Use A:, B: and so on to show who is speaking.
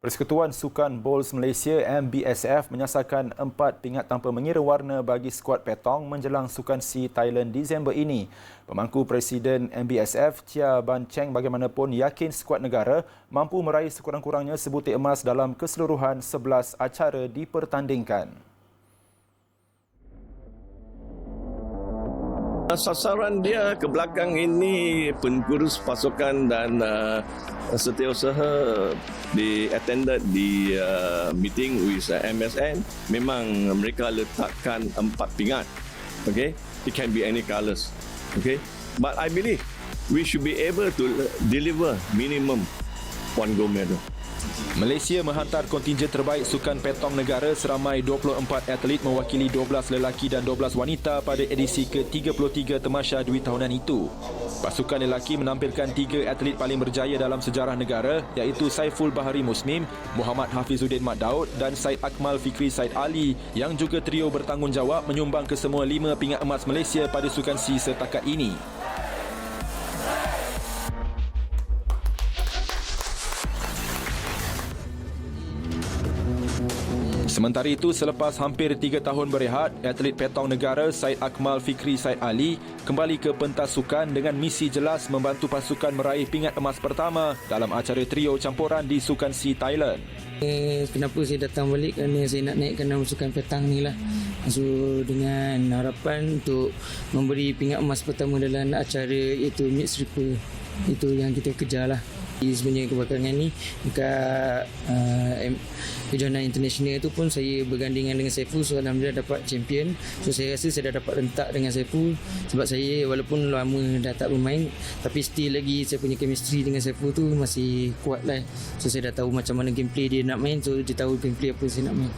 A: Persekutuan Sukan Bowls Malaysia MBSF menyasarkan empat pingat tanpa mengira warna bagi skuad petong menjelang Sukan C Thailand Disember ini. Pemangku Presiden MBSF Chia Ban Cheng bagaimanapun yakin skuad negara mampu meraih sekurang-kurangnya sebutir emas dalam keseluruhan 11 acara dipertandingkan.
B: Sasaran dia ke belakang ini pengurus pasukan dan uh, setiausaha di attended di uh, meeting with uh, MSN memang mereka letakkan empat pingat. Okay? It can be any colours. Okay? But I believe we should be able to deliver minimum one gold medal
A: Malaysia menghantar kontingen terbaik sukan petong negara seramai 24 atlet mewakili 12 lelaki dan 12 wanita pada edisi ke-33 Temasya Dwi tahunan itu. Pasukan lelaki menampilkan tiga atlet paling berjaya dalam sejarah negara iaitu Saiful Bahari Muslim, Muhammad Hafizuddin Mat Daud dan Said Akmal Fikri Said Ali yang juga trio bertanggungjawab menyumbang kesemua lima pingat emas Malaysia pada sukan C setakat ini. Sementara itu, selepas hampir tiga tahun berehat, atlet petong negara Said Akmal Fikri Said Ali kembali ke pentas sukan dengan misi jelas membantu pasukan meraih pingat emas pertama dalam acara trio campuran di Sukan C Thailand.
C: Kenapa saya datang balik kerana saya nak naikkan nama sukan petang ni lah. So dengan harapan untuk memberi pingat emas pertama dalam acara iaitu mixed. Itu yang kita kejar lah. Sebenarnya kebakaran ni dekat uh, kejohanan international tu pun saya bergandingan dengan Saiful so Alhamdulillah dapat champion. So saya rasa saya dah dapat rentak dengan Saiful sebab saya walaupun lama dah tak bermain tapi still lagi saya punya chemistry dengan Saiful tu masih kuat lah. So saya dah tahu macam mana gameplay dia nak main so dia tahu gameplay apa saya nak main